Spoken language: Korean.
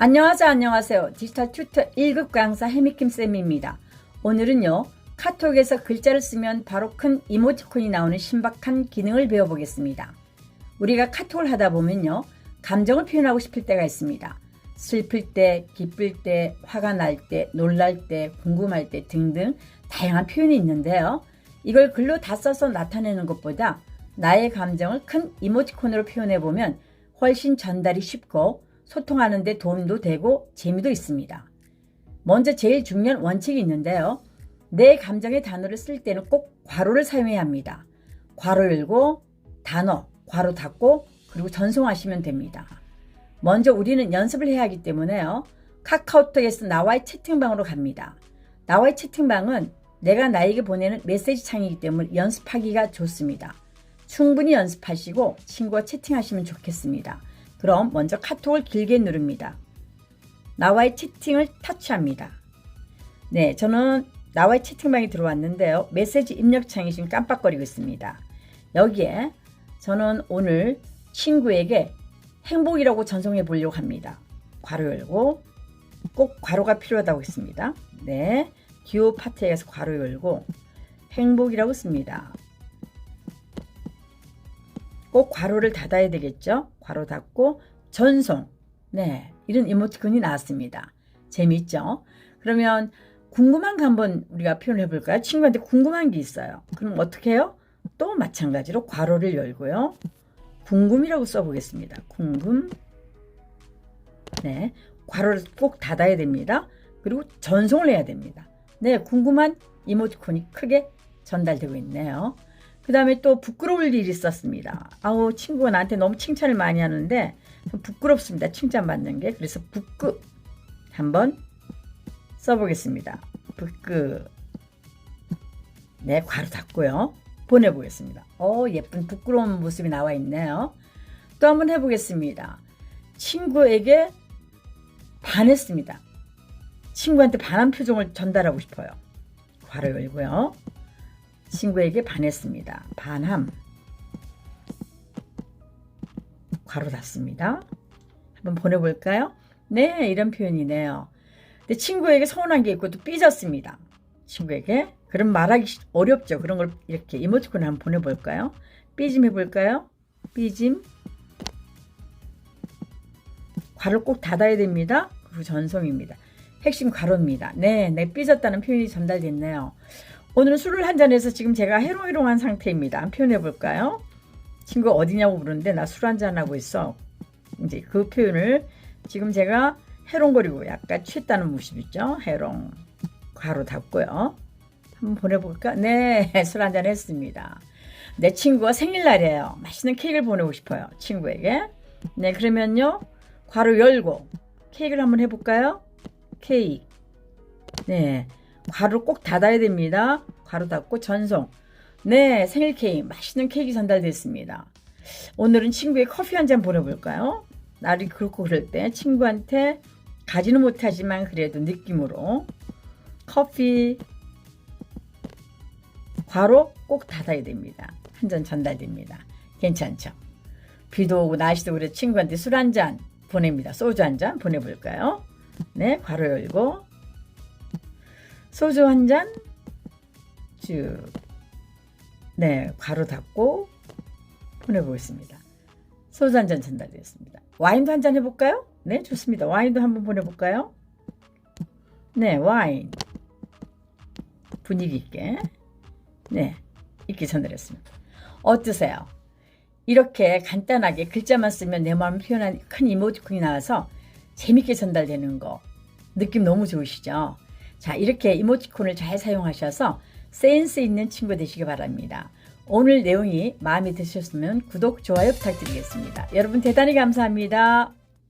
안녕하세요 안녕하세요. 디지털 튜터 1급 강사 해미킴쌤입니다. 오늘은요 카톡에서 글자를 쓰면 바로 큰 이모티콘이 나오는 신박한 기능을 배워보겠습니다. 우리가 카톡을 하다 보면요 감정을 표현하고 싶을 때가 있습니다. 슬플 때 기쁠 때 화가 날 때 놀랄 때 궁금할 때 등등 다양한 표현이 있는데요. 이걸 글로 다 써서 나타내는 것보다 나의 감정을 큰 이모티콘으로 표현해 보면 훨씬 전달이 쉽고 소통하는 데 도움도 되고 재미도 있습니다. 먼저 제일 중요한 원칙이 있는데요. 내 감정의 단어를 쓸 때는 꼭 괄호를 사용해야 합니다. 괄호 열고 단어, 괄호 닫고 그리고 전송하시면 됩니다. 먼저 우리는 연습을 해야 하기 때문에요. 카카오톡에서 나와의 채팅방으로 갑니다. 나와의 채팅방은 내가 나에게 보내는 메시지 창이기 때문에 연습하기가 좋습니다. 충분히 연습하시고 친구와 채팅하시면 좋겠습니다. 그럼 먼저 카톡을 길게 누릅니다. 나와의 채팅을 터치합니다. 네, 저는 나와의 채팅방에 들어왔는데요. 메시지 입력창이 지금 깜빡거리고 있습니다. 여기에 저는 오늘 친구에게 행복이라고 전송해 보려고 합니다. 괄호 열고 꼭 괄호가 필요하다고 했습니다. 네, 듀오 파트에 가서 괄호 열고 행복이라고 씁니다. 꼭 괄호를 닫아야 되겠죠? 괄호 닫고 전송. 네, 이런 이모티콘이 나왔습니다. 재미있죠? 그러면 궁금한 거 한번 우리가 표현해 볼까요? 친구한테 궁금한 게 있어요. 그럼 어떻게 해요? 또 마찬가지로 괄호를 열고요. 궁금이라고 써보겠습니다. 궁금. 네, 괄호를 꼭 닫아야 됩니다. 그리고 전송을 해야 됩니다. 네, 궁금한 이모티콘이 크게 전달되고 있네요. 그 다음에 또 부끄러울 일이 있었습니다. 아우, 친구가 나한테 너무 칭찬을 많이 하는데 좀 부끄럽습니다. 칭찬받는 게. 그래서 부끄 한번 써보겠습니다. 부끄. 네, 괄호 닫고요. 보내보겠습니다. 어, 예쁜 부끄러운 모습이 나와 있네요. 또 한번 해보겠습니다. 친구에게 반했습니다. 친구한테 반한 표정을 전달하고 싶어요. 괄호 열고요. 친구에게 반했습니다. 반함. 괄호 닫습니다. 한번 보내볼까요? 네, 이런 표현이네요. 근데 친구에게 서운한 게 있고 또 삐졌습니다. 친구에게. 그럼 말하기 어렵죠. 그런 걸 이렇게 이모티콘을 한번 보내볼까요? 삐짐 해볼까요? 삐짐. 괄호 꼭 닫아야 됩니다. 그리고 전송입니다. 핵심 괄호입니다. 네, 내 삐졌다는 표현이 전달됐네요. 오늘은 술을 한 잔해서 지금 제가 해롱해롱한 상태입니다. 표현해 볼까요? 친구 어디냐고 물었는데 나 술 한 잔 하고 있어. 이제 그 표현을 지금 제가 해롱거리고 약간 취했다는 모습이죠. 해롱. 괄호 닫고요. 한번 보내볼까? 네, 술 한 잔 했습니다. 내 친구가 생일날이에요. 맛있는 케이크를 보내고 싶어요. 친구에게. 네, 그러면요. 괄호 열고 케이크를 한번 해볼까요? 케이크. 네. 괄호 꼭 닫아야 됩니다. 괄호 닫고 전송. 네, 생일 케이크. 맛있는 케이크 전달됐습니다. 오늘은 친구의 커피 한 잔 보내볼까요? 날이 그렇고 그럴 때 친구한테 가지는 못하지만 그래도 느낌으로 커피 괄호 꼭 닫아야 됩니다. 한 잔 전달됩니다. 괜찮죠? 비도 오고 날씨도 그래 친구한테 술 한 잔 보냅니다. 소주 한 잔 보내볼까요? 네, 괄호 열고 소주 한 잔 쭉. 네, 괄호 닫고 보내보겠습니다. 소주 한 잔 전달되었습니다. 와인도 한 잔 해볼까요? 네, 좋습니다. 와인도 한번 보내볼까요? 네, 와인. 분위기 있게. 네, 이렇게 전달했습니다. 어떠세요? 이렇게 간단하게 글자만 쓰면 내 마음을 표현한 큰 이모티콘이 나와서 재밌게 전달되는 거 느낌 너무 좋으시죠? 자, 이렇게 이모티콘을 잘 사용하셔서 센스 있는 친구 되시기 바랍니다. 오늘 내용이 마음에 드셨으면 구독, 좋아요 부탁드리겠습니다. 여러분 대단히 감사합니다.